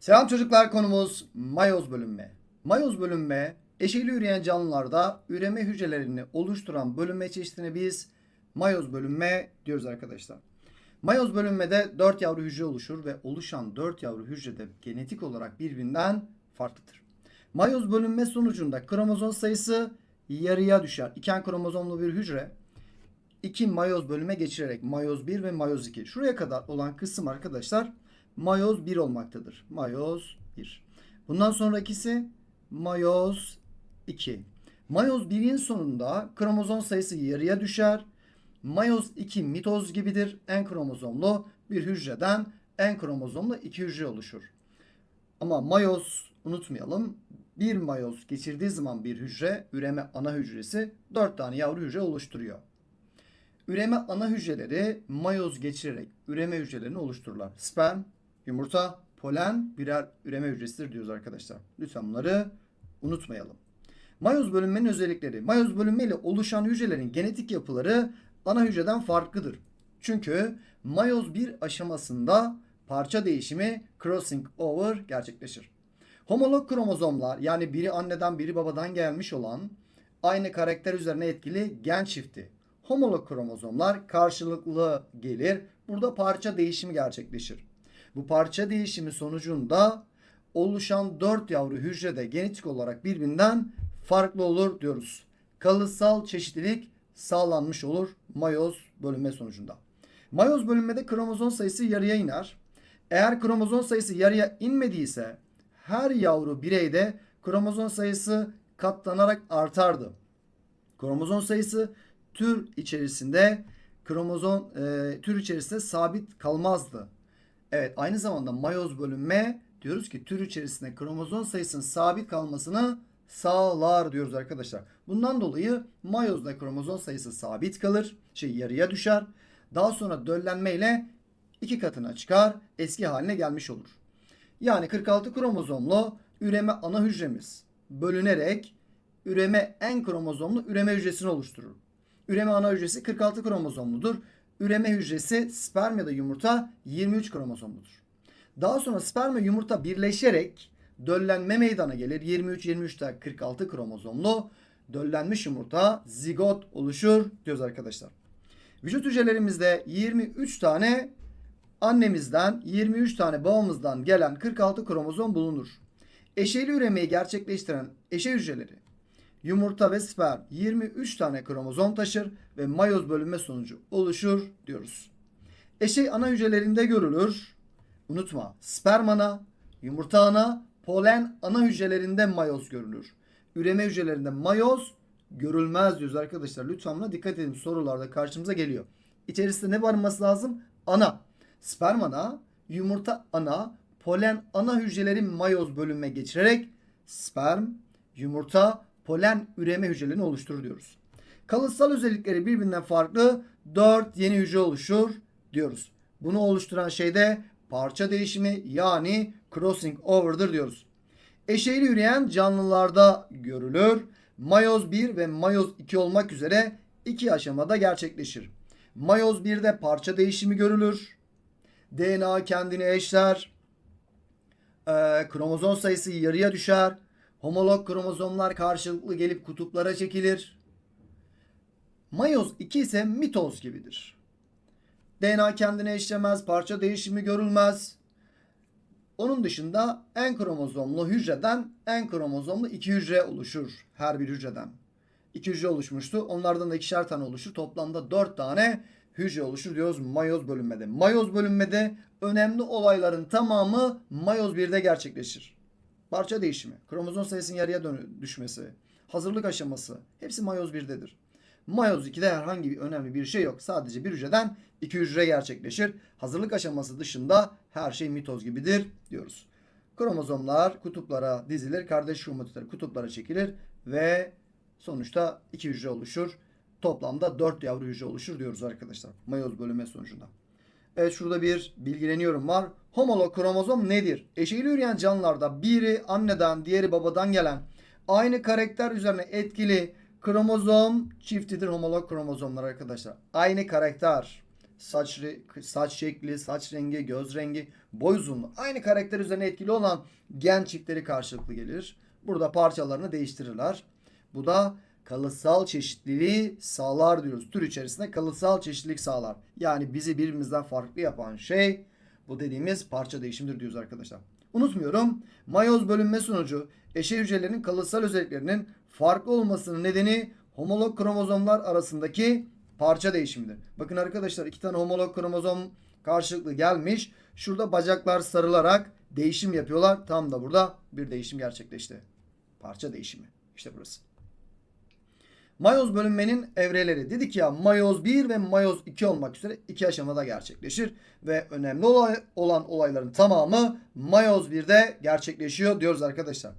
Selam çocuklar konumuz mayoz bölünme. Mayoz bölünme eşeyli üreyen canlılarda üreme hücrelerini oluşturan bölünme çeşidine biz mayoz bölünme diyoruz arkadaşlar. Mayoz bölünmede 4 yavru hücre oluşur ve oluşan 4 yavru hücre de genetik olarak birbirinden farklıdır. Mayoz bölünme sonucunda kromozom sayısı yarıya düşer. İken kromozomlu bir hücre iki mayoz bölüme geçirerek mayoz 1 ve mayoz 2. Şuraya kadar olan kısım arkadaşlar mayoz 1 olmaktadır. Mayoz 1. Bundan sonrakisi mayoz 2. Mayoz 1'in sonunda kromozom sayısı yarıya düşer. Mayoz 2 mitoz gibidir. En kromozomlu bir hücreden en kromozomlu iki hücre oluşur. Ama mayoz unutmayalım. Bir mayoz geçirdiği zaman bir hücre üreme ana hücresi 4 tane yavru hücre oluşturuyor. Üreme ana hücreleri mayoz geçirerek üreme hücrelerini oluştururlar. Sperm, yumurta, polen birer üreme hücresidir diyoruz arkadaşlar. Lütfen bunları unutmayalım. Mayoz bölünmenin özellikleri. Mayoz bölünme ile oluşan hücrelerin genetik yapıları ana hücreden farklıdır. Çünkü mayoz bir aşamasında parça değişimi crossing over gerçekleşir. Homolog kromozomlar yani biri anneden biri babadan gelmiş olan aynı karakter üzerine etkili gen çifti. Homolog kromozomlar karşılıklı gelir. Burada parça değişimi gerçekleşir. Bu parça değişimi sonucunda oluşan 4 yavru hücrede genetik olarak birbirinden farklı olur diyoruz. Kalıtsal çeşitlilik sağlanmış olur mayoz bölünme sonucunda. Mayoz bölünmede kromozom sayısı yarıya iner. Eğer kromozom sayısı yarıya inmediyse her yavru bireyde kromozom sayısı katlanarak artardı. Kromozom sayısı tür içerisinde kromozom e, tür içerisinde sabit kalmazdı. Evet aynı zamanda mayoz bölünme diyoruz ki tür içerisinde kromozom sayısının sabit kalmasını sağlar diyoruz arkadaşlar. Bundan dolayı mayozda kromozom sayısı sabit kalır. Şey yarıya düşer. Daha sonra döllenmeyle iki katına çıkar. Eski haline gelmiş olur. Yani 46 kromozomlu üreme ana hücremiz bölünerek üreme en kromozomlu üreme hücresini oluşturur. Üreme ana hücresi 46 kromozomludur. Üreme hücresi sperm ya da yumurta 23 kromozomludur. Daha sonra sperm ve yumurta birleşerek döllenme meydana gelir. 23 23'te 46 kromozomlu döllenmiş yumurta zigot oluşur diyoruz arkadaşlar. Vücut hücrelerimizde 23 tane annemizden 23 tane babamızdan gelen 46 kromozom bulunur. Eşeyli üremeyi gerçekleştiren eşe hücreleri yumurta ve sperm 23 tane kromozom taşır ve mayoz bölünme sonucu oluşur diyoruz. Eşey ana hücrelerinde görülür. Unutma sperm ana, yumurta ana, polen ana hücrelerinde mayoz görülür. Üreme hücrelerinde mayoz görülmez diyoruz arkadaşlar. Lütfen buna dikkat edin. Sorularda karşımıza geliyor. İçerisinde ne barınması lazım? Ana. Sperm ana, yumurta ana, polen ana hücreleri mayoz bölünme geçirerek sperm, yumurta, polen üreme hücrelerini oluşturur diyoruz. Kalıtsal özellikleri birbirinden farklı 4 yeni hücre oluşur diyoruz. Bunu oluşturan şey de parça değişimi yani crossing over'dır diyoruz. Eşeyli üreyen canlılarda görülür. Mayoz 1 ve mayoz 2 olmak üzere iki aşamada gerçekleşir. Mayoz 1'de parça değişimi görülür. DNA kendini eşler. Ee, kromozom sayısı yarıya düşer. Homolog kromozomlar karşılıklı gelip kutuplara çekilir. Mayoz 2 ise mitoz gibidir. DNA kendine eşlemez, parça değişimi görülmez. Onun dışında en kromozomlu hücreden en kromozomlu iki hücre oluşur her bir hücreden. İki hücre oluşmuştu. Onlardan da ikişer tane oluşur. Toplamda dört tane hücre oluşur diyoruz mayoz bölünmede. Mayoz bölünmede önemli olayların tamamı mayoz 1'de gerçekleşir. Parça değişimi, kromozom sayısının yarıya düşmesi, hazırlık aşaması hepsi mayoz 1'dedir. Mayoz 2'de herhangi bir önemli bir şey yok. Sadece bir hücreden iki hücre gerçekleşir. Hazırlık aşaması dışında her şey mitoz gibidir diyoruz. Kromozomlar kutuplara dizilir. Kardeş kromatitler kutuplara çekilir ve sonuçta iki hücre oluşur. Toplamda 4 yavru hücre oluşur diyoruz arkadaşlar. Mayoz bölünme sonucunda. Evet şurada bir bilgileniyorum var. Homolog kromozom nedir? Eşeğli üreyen canlılarda biri anneden diğeri babadan gelen aynı karakter üzerine etkili kromozom çiftidir homolog kromozomlar arkadaşlar. Aynı karakter, saç saç şekli, saç rengi, göz rengi boy uzunluğu aynı karakter üzerine etkili olan gen çiftleri karşılıklı gelir. Burada parçalarını değiştirirler. Bu da kalıtsal çeşitliliği sağlar diyoruz. Tür içerisinde kalıtsal çeşitlilik sağlar. Yani bizi birbirimizden farklı yapan şey bu dediğimiz parça değişimidir diyoruz arkadaşlar. Unutmuyorum. Mayoz bölünme sonucu eşey hücrelerin kalıtsal özelliklerinin farklı olmasının nedeni homolog kromozomlar arasındaki parça değişimidir. Bakın arkadaşlar iki tane homolog kromozom karşılıklı gelmiş. Şurada bacaklar sarılarak değişim yapıyorlar. Tam da burada bir değişim gerçekleşti. Parça değişimi. İşte burası. Mayoz bölünmenin evreleri. Dedik ya mayoz 1 ve mayoz 2 olmak üzere iki aşamada gerçekleşir. Ve önemli olay, olan olayların tamamı mayoz 1'de gerçekleşiyor diyoruz arkadaşlar.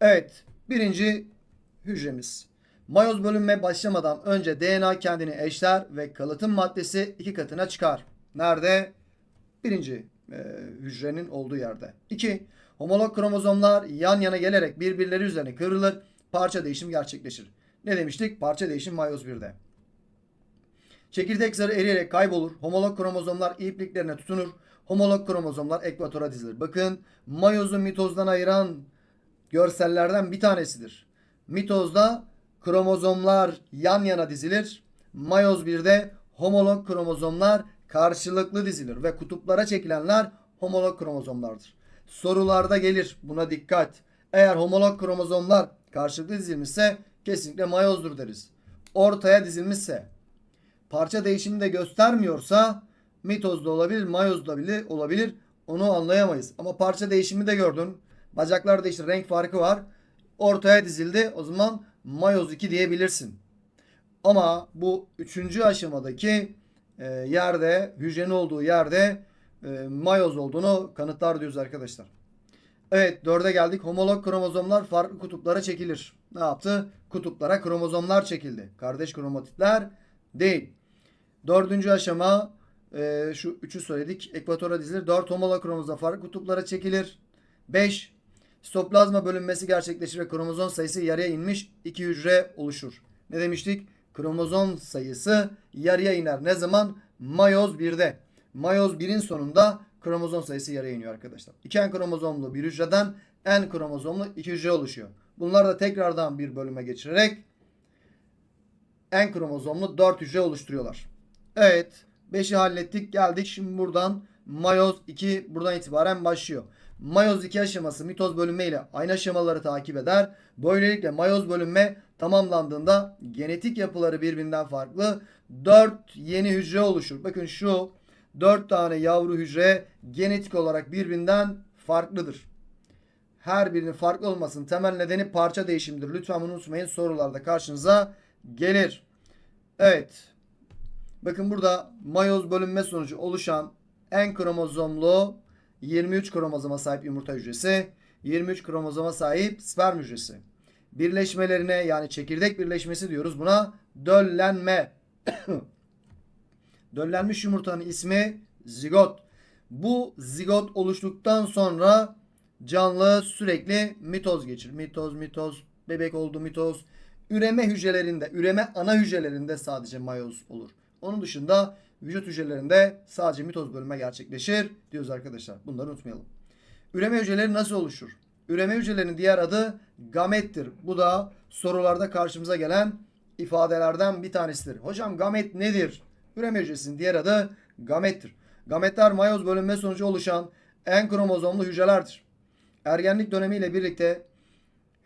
Evet birinci hücremiz. Mayoz bölünme başlamadan önce DNA kendini eşler ve kalıtım maddesi iki katına çıkar. Nerede? Birinci e, hücrenin olduğu yerde. 2. Homolog kromozomlar yan yana gelerek birbirleri üzerine kırılır. Parça değişim gerçekleşir. Ne demiştik? Parça değişim mayoz 1'de. Çekirdek zarı eriyerek kaybolur. Homolog kromozomlar ipliklerine tutunur. Homolog kromozomlar ekvatora dizilir. Bakın mayozu mitozdan ayıran görsellerden bir tanesidir. Mitozda kromozomlar yan yana dizilir. Mayoz 1'de homolog kromozomlar karşılıklı dizilir ve kutuplara çekilenler homolog kromozomlardır. Sorularda gelir buna dikkat. Eğer homolog kromozomlar karşılıklı dizilmişse kesinlikle mayozdur deriz. Ortaya dizilmişse parça değişimi de göstermiyorsa mitozda olabilir, mayozda bile olabilir. Onu anlayamayız. Ama parça değişimi de gördün. Bacaklarda işte renk farkı var. Ortaya dizildi. O zaman mayoz 2 diyebilirsin. Ama bu üçüncü aşamadaki e, yerde, hücrenin olduğu yerde e, mayoz olduğunu kanıtlar diyoruz arkadaşlar. Evet dörde geldik. Homolog kromozomlar farklı kutuplara çekilir. Ne yaptı? Kutuplara kromozomlar çekildi. Kardeş kromatitler değil. Dördüncü aşama e, şu üçü söyledik. Ekvatora dizilir. Dört homolog kromozom farklı kutuplara çekilir. Beş sitoplazma bölünmesi gerçekleşir ve kromozom sayısı yarıya inmiş iki hücre oluşur. Ne demiştik? Kromozom sayısı yarıya iner. Ne zaman? Mayoz 1'de. Mayoz 1'in sonunda kromozom sayısı yarıya iniyor arkadaşlar. İki en kromozomlu bir hücreden en kromozomlu iki hücre oluşuyor. Bunlar da tekrardan bir bölüme geçirerek en kromozomlu 4 hücre oluşturuyorlar. Evet. 5'i hallettik. Geldik. Şimdi buradan mayoz 2 buradan itibaren başlıyor. Mayoz 2 aşaması mitoz bölünme ile aynı aşamaları takip eder. Böylelikle mayoz bölünme tamamlandığında genetik yapıları birbirinden farklı 4 yeni hücre oluşur. Bakın şu 4 tane yavru hücre genetik olarak birbirinden farklıdır. Her birinin farklı olmasının temel nedeni parça değişimidir. Lütfen bunu unutmayın. Sorularda karşınıza gelir. Evet. Bakın burada mayoz bölünme sonucu oluşan en kromozomlu 23 kromozoma sahip yumurta hücresi, 23 kromozoma sahip sperm hücresi. Birleşmelerine yani çekirdek birleşmesi diyoruz buna döllenme. Döllenmiş yumurtanın ismi zigot. Bu zigot oluştuktan sonra canlı sürekli mitoz geçirir. Mitoz, mitoz, bebek oldu mitoz. Üreme hücrelerinde, üreme ana hücrelerinde sadece mayoz olur. Onun dışında vücut hücrelerinde sadece mitoz bölünme gerçekleşir diyoruz arkadaşlar. Bunları unutmayalım. Üreme hücreleri nasıl oluşur? Üreme hücrelerinin diğer adı gamettir. Bu da sorularda karşımıza gelen ifadelerden bir tanesidir. Hocam gamet nedir? Üreme hücresinin diğer adı gamettir. Gametler mayoz bölünme sonucu oluşan en kromozomlu hücrelerdir. Ergenlik dönemiyle birlikte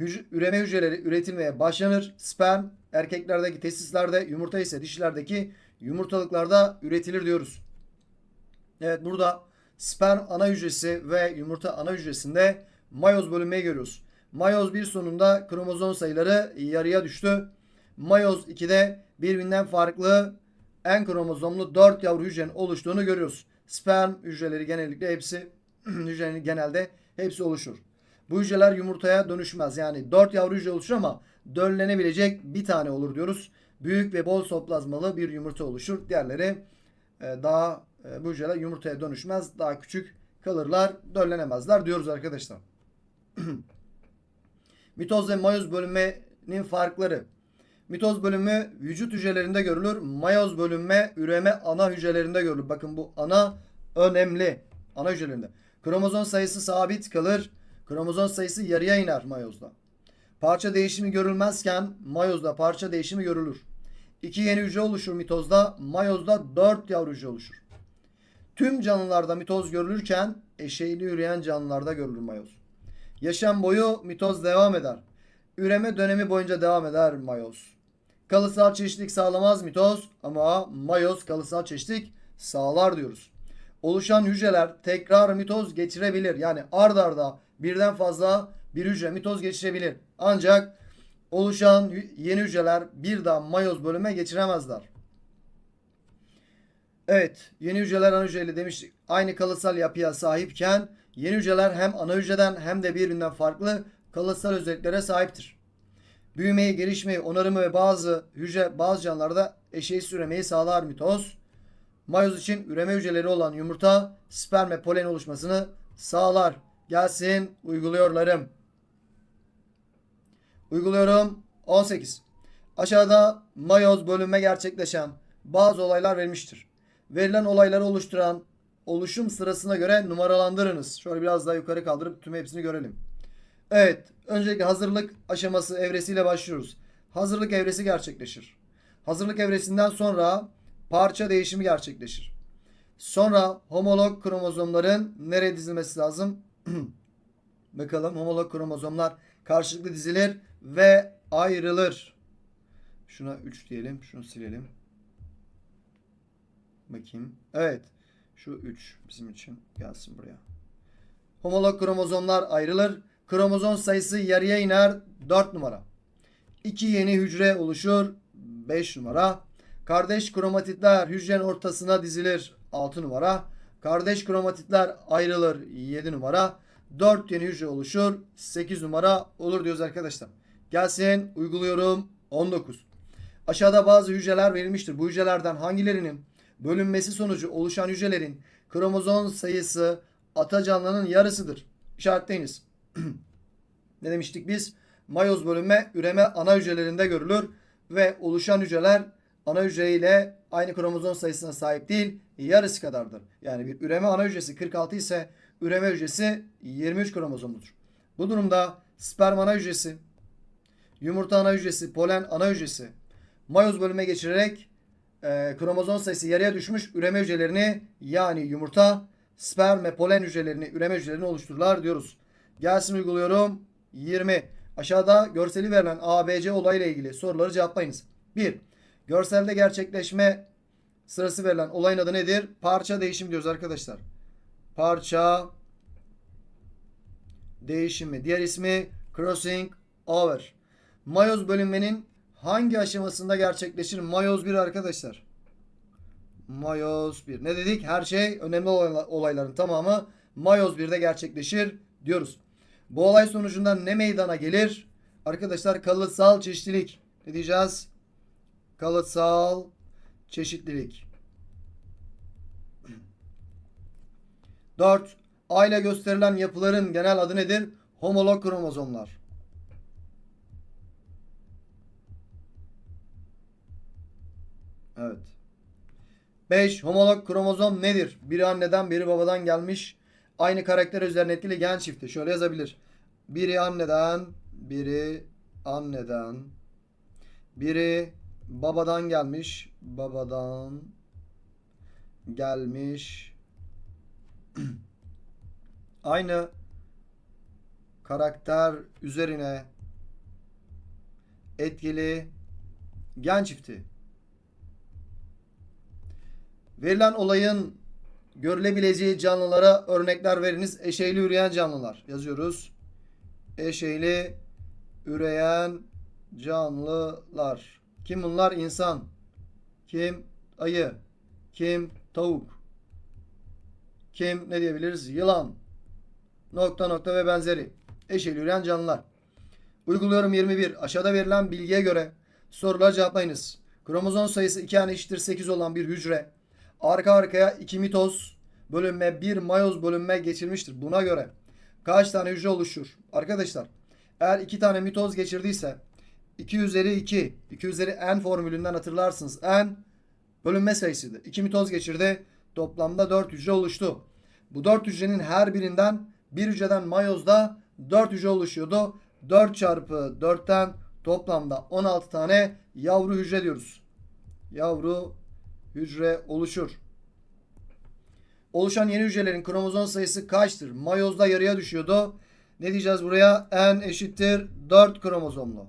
hüc- üreme hücreleri üretilmeye başlanır. Sperm erkeklerdeki testislerde, yumurta ise dişilerdeki yumurtalıklarda üretilir diyoruz. Evet burada sperm ana hücresi ve yumurta ana hücresinde mayoz bölünmeyi görüyoruz. Mayoz 1 sonunda kromozom sayıları yarıya düştü. Mayoz 2'de birbirinden farklı en kromozomlu 4 yavru hücrenin oluştuğunu görüyoruz. Sperm hücreleri genellikle hepsi hücrenin genelde hepsi oluşur. Bu hücreler yumurtaya dönüşmez. Yani 4 yavru hücre oluşur ama döllenebilecek bir tane olur diyoruz. Büyük ve bol soplazmalı bir yumurta oluşur. Diğerleri e, daha e, bu hücreler yumurtaya dönüşmez. Daha küçük kalırlar, döllenemezler diyoruz arkadaşlar. Mitoz ve mayoz bölünmenin farkları. Mitoz bölünme vücut hücrelerinde görülür. Mayoz bölünme üreme ana hücrelerinde görülür. Bakın bu ana önemli. ana hücrelerinde. Kromozom sayısı sabit kalır. Kromozom sayısı yarıya iner mayozda. Parça değişimi görülmezken mayozda parça değişimi görülür. İki yeni hücre oluşur mitozda, mayozda dört yavru hücre oluşur. Tüm canlılarda mitoz görülürken eşeyli üreyen canlılarda görülür mayoz. Yaşam boyu mitoz devam eder. Üreme dönemi boyunca devam eder mayoz. Kalısal çeşitlilik sağlamaz mitoz ama mayoz kalısal çeşitlilik sağlar diyoruz. Oluşan hücreler tekrar mitoz geçirebilir. Yani ard arda birden fazla bir hücre mitoz geçirebilir. Ancak oluşan yeni hücreler bir daha mayoz bölüme geçiremezler. Evet, yeni hücreler ana hücreyle demiştik. Aynı kalıtsal yapıya sahipken yeni hücreler hem ana hücreden hem de birbirinden farklı kalıtsal özelliklere sahiptir. Büyümeyi, gelişmeyi, onarımı ve bazı hücre bazı canlılarda eşeğsiz üremeyi sağlar mitoz. Mayoz için üreme hücreleri olan yumurta sperm ve polen oluşmasını sağlar. Gelsin uyguluyorlarım. Uyguluyorum 18. Aşağıda mayoz bölünme gerçekleşen bazı olaylar verilmiştir. Verilen olayları oluşturan oluşum sırasına göre numaralandırınız. Şöyle biraz daha yukarı kaldırıp tüm hepsini görelim. Evet, öncelikle hazırlık aşaması evresiyle başlıyoruz. Hazırlık evresi gerçekleşir. Hazırlık evresinden sonra parça değişimi gerçekleşir. Sonra homolog kromozomların nereye dizilmesi lazım? Bakalım homolog kromozomlar karşılıklı dizilir ve ayrılır. Şuna 3 diyelim. Şunu silelim. Bakayım. Evet. Şu 3 bizim için gelsin buraya. Homolog kromozomlar ayrılır. Kromozom sayısı yarıya iner 4 numara. 2 yeni hücre oluşur 5 numara. Kardeş kromatitler hücrenin ortasına dizilir 6 numara. Kardeş kromatitler ayrılır 7 numara. 4 yeni hücre oluşur 8 numara olur diyoruz arkadaşlar. Gelsin uyguluyorum 19. Aşağıda bazı hücreler verilmiştir. Bu hücrelerden hangilerinin bölünmesi sonucu oluşan hücrelerin kromozom sayısı ata canlının yarısıdır. İşaretleyiniz. Ne demiştik biz? Mayoz bölünme üreme ana hücrelerinde görülür ve oluşan hücreler ana hücre ile aynı kromozom sayısına sahip değil, yarısı kadardır. Yani bir üreme ana hücresi 46 ise üreme hücresi 23 kromozomludur. Bu durumda sperm ana hücresi, yumurta ana hücresi, polen ana hücresi mayoz bölüme geçirerek e, kromozom sayısı yarıya düşmüş üreme hücrelerini yani yumurta, sperm ve polen hücrelerini, üreme hücrelerini oluştururlar diyoruz. Gelsin uyguluyorum. 20. Aşağıda görseli verilen ABC olayla ilgili soruları cevaplayınız. 1. Görselde gerçekleşme sırası verilen olayın adı nedir? Parça değişimi diyoruz arkadaşlar. Parça değişimi. Diğer ismi crossing over. Mayoz bölünmenin hangi aşamasında gerçekleşir? Mayoz 1 arkadaşlar. Mayoz 1. Ne dedik? Her şey önemli olayların tamamı Mayoz 1'de gerçekleşir diyoruz. Bu olay sonucunda ne meydana gelir? Arkadaşlar kalıtsal çeşitlilik. Ne diyeceğiz? Kalıtsal çeşitlilik. 4. Aile gösterilen yapıların genel adı nedir? Homolog kromozomlar. Evet. 5. Homolog kromozom nedir? Biri anneden biri babadan gelmiş. Aynı karakter üzerine etkili gen çifti. Şöyle yazabilir. Biri anneden, biri anneden, biri babadan gelmiş, babadan gelmiş. Aynı karakter üzerine etkili gen çifti. Verilen olayın görülebileceği canlılara örnekler veriniz. Eşeyli üreyen canlılar yazıyoruz. Eşeyli üreyen canlılar. Kim bunlar? İnsan. Kim? Ayı. Kim? Tavuk. Kim? Ne diyebiliriz? Yılan. Nokta nokta ve benzeri. Eşeyli üreyen canlılar. Uyguluyorum 21. Aşağıda verilen bilgiye göre soruları cevaplayınız. Kromozom sayısı 2 tane eşittir 8 olan bir hücre arka arkaya iki mitoz bölünme, bir mayoz bölünme geçirmiştir. Buna göre kaç tane hücre oluşur? Arkadaşlar eğer iki tane mitoz geçirdiyse 2 üzeri 2, 2 üzeri n formülünden hatırlarsınız. n bölünme sayısıydı. 2 mitoz geçirdi. Toplamda 4 hücre oluştu. Bu 4 hücrenin her birinden bir hücreden mayozda 4 hücre oluşuyordu. 4 çarpı 4'ten toplamda 16 tane yavru hücre diyoruz. Yavru hücre oluşur. Oluşan yeni hücrelerin kromozom sayısı kaçtır? Mayozda yarıya düşüyordu. Ne diyeceğiz buraya? N eşittir 4 kromozomlu.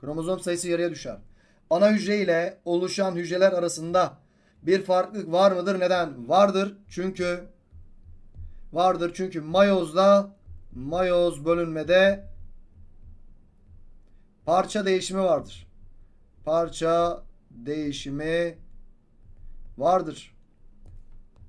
Kromozom sayısı yarıya düşer. Ana hücre ile oluşan hücreler arasında bir farklılık var mıdır? Neden? Vardır. Çünkü vardır. Çünkü mayozda mayoz bölünmede parça değişimi vardır. Parça değişimi vardır.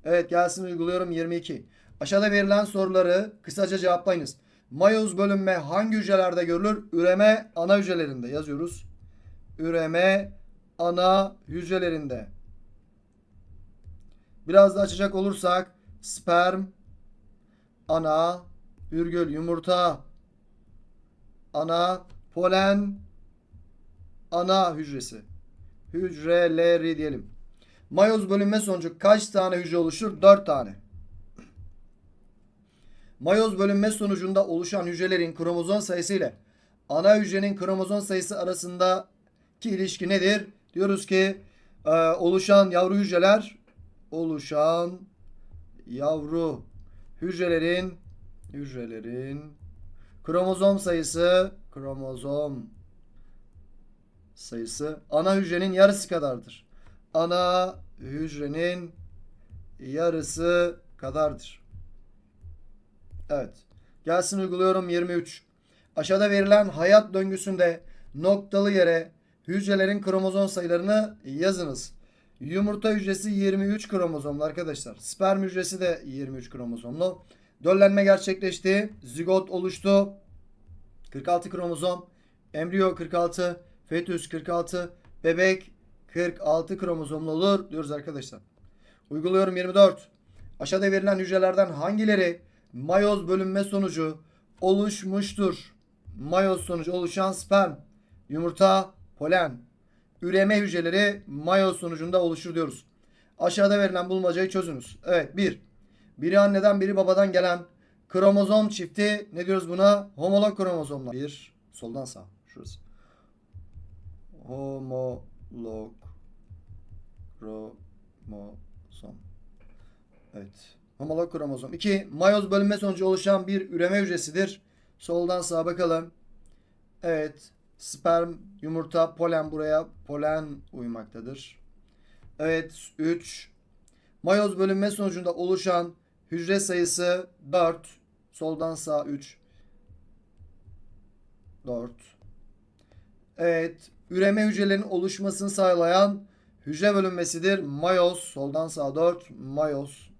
Evet gelsin uyguluyorum 22. Aşağıda verilen soruları kısaca cevaplayınız. Mayoz bölünme hangi hücrelerde görülür? Üreme ana hücrelerinde yazıyoruz. Üreme ana hücrelerinde. Biraz da açacak olursak sperm, ana, virgül yumurta, ana, polen, ana hücresi. Hücreleri diyelim. Mayoz bölünme sonucu kaç tane hücre oluşur? 4 tane. Mayoz bölünme sonucunda oluşan hücrelerin kromozom sayısı ile ana hücrenin kromozom sayısı arasındaki ilişki nedir? Diyoruz ki e, oluşan yavru hücreler oluşan yavru hücrelerin hücrelerin kromozom sayısı kromozom sayısı ana hücrenin yarısı kadardır. Ana hücrenin yarısı kadardır. Evet. Gelsin uyguluyorum 23. Aşağıda verilen hayat döngüsünde noktalı yere hücrelerin kromozom sayılarını yazınız. Yumurta hücresi 23 kromozomlu arkadaşlar. Sperm hücresi de 23 kromozomlu. Döllenme gerçekleşti. Zigot oluştu. 46 kromozom. Embriyo 46. Fetüs 46. Bebek 46 kromozomlu olur diyoruz arkadaşlar. Uyguluyorum 24. Aşağıda verilen hücrelerden hangileri mayoz bölünme sonucu oluşmuştur? Mayoz sonucu oluşan sperm, yumurta, polen, üreme hücreleri mayoz sonucunda oluşur diyoruz. Aşağıda verilen bulmacayı çözünüz. Evet 1. Biri anneden biri babadan gelen kromozom çifti ne diyoruz buna? Homolog kromozomlar. 1. Soldan sağ. Şurası. Homolog kromozom. Evet. Homolog kromozom. 2. Mayoz bölünme sonucu oluşan bir üreme hücresidir. Soldan sağa bakalım. Evet. Sperm, yumurta, polen buraya polen uymaktadır. Evet. 3. Mayoz bölünme sonucunda oluşan hücre sayısı 4. Soldan sağa 3. 4. Evet. Üreme hücrelerinin oluşmasını sağlayan hücre bölünmesidir. Mayoz. Soldan sağa 4. Mayoz.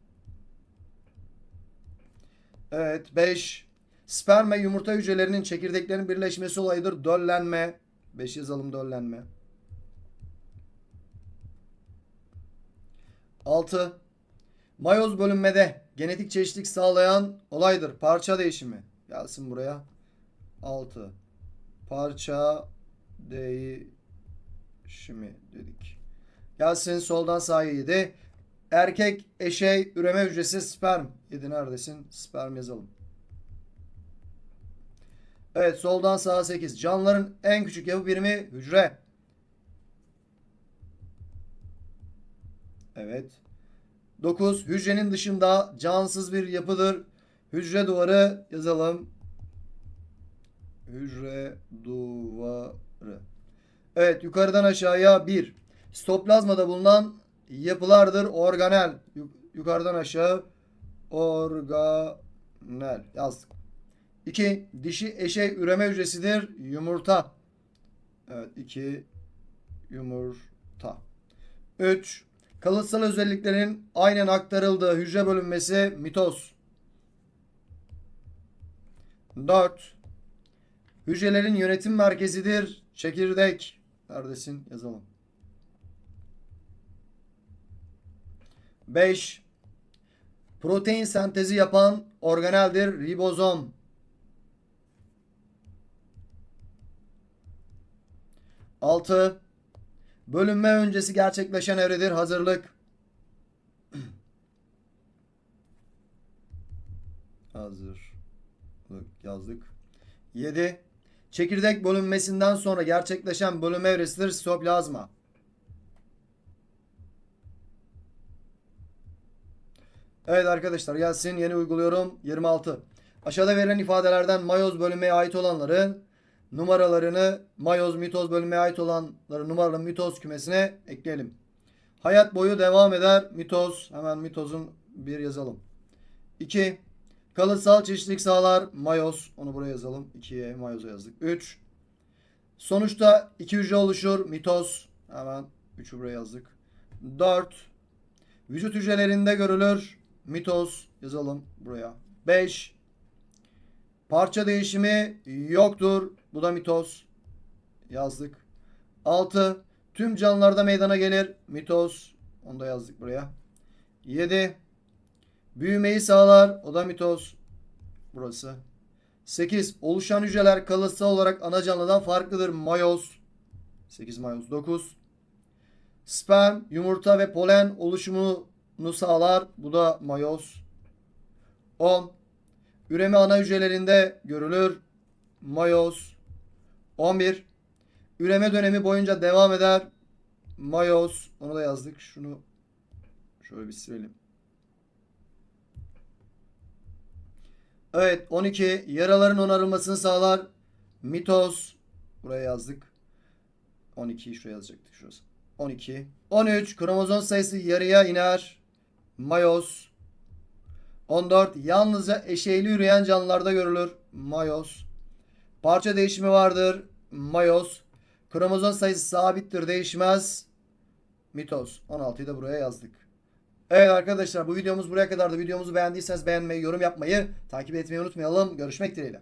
Evet 5. Sperm ve yumurta hücrelerinin çekirdeklerin birleşmesi olayıdır. Döllenme. 5 yazalım döllenme. 6. Mayoz bölünmede genetik çeşitlilik sağlayan olaydır. Parça değişimi. Gelsin buraya. 6. Parça değişimi dedik. Gelsin soldan sağa 7. Erkek eşey üreme hücresi sperm. 7 neredesin? Sperm yazalım. Evet soldan sağa 8. Canlıların en küçük yapı birimi hücre. Evet. 9. Hücrenin dışında cansız bir yapıdır. Hücre duvarı yazalım. Hücre duvarı. Evet yukarıdan aşağıya 1. Stoplazmada bulunan yapılardır. Organel. Yukarıdan aşağı organel yazdık. 2. Dişi eşey üreme hücresidir. Yumurta. Evet 2 yumurta. 3. Kalıtsal özelliklerin aynen aktarıldığı hücre bölünmesi mitoz. 4. Hücrelerin yönetim merkezidir. Çekirdek. Neredesin? Yazalım. 5. Protein sentezi yapan organeldir ribozom. Altı. Bölünme öncesi gerçekleşen evredir hazırlık. Hazırlık yazdık. Yedi. Çekirdek bölünmesinden sonra gerçekleşen bölünme evresidir sitoplazma. Evet arkadaşlar gelsin yeni uyguluyorum. 26. Aşağıda verilen ifadelerden mayoz bölünmeye ait olanların numaralarını mayoz mitoz bölünmeye ait olanların numaralı mitoz kümesine ekleyelim. Hayat boyu devam eder mitoz. Hemen mitozun bir yazalım. 2. Kalıtsal çeşitlilik sağlar mayoz. Onu buraya yazalım. 2'ye mayoza yazdık. 3. Sonuçta iki hücre oluşur mitoz. Hemen 3'ü buraya yazdık. 4. Vücut hücrelerinde görülür mitoz. Yazalım buraya. 5. Parça değişimi yoktur. Bu da mitoz. Yazdık. 6. Tüm canlılarda meydana gelir. Mitoz. Onu da yazdık buraya. 7. Büyümeyi sağlar. O da mitoz. Burası. 8. Oluşan hücreler kalıtsal olarak ana canlıdan farklıdır. Mayoz. 8 mayoz. 9. Sperm, yumurta ve polen oluşumunu sağlar. Bu da mayoz. 10. Üreme ana hücrelerinde görülür. Mayoz. 11. Üreme dönemi boyunca devam eder. Mayoz. Onu da yazdık. Şunu şöyle bir silelim. Evet 12. Yaraların onarılmasını sağlar. Mitoz. Buraya yazdık. 12'yi şuraya yazacaktık. Şurası. 12. 13. Kromozom sayısı yarıya iner. Mayoz. 14. Yalnızca eşeyli üreyen canlılarda görülür. Mayoz. Parça değişimi vardır. Mayoz. Kromozom sayısı sabittir. Değişmez. Mitoz. 16'yı da buraya yazdık. Evet arkadaşlar bu videomuz buraya kadardı. Videomuzu beğendiyseniz beğenmeyi, yorum yapmayı, takip etmeyi unutmayalım. Görüşmek dileğiyle.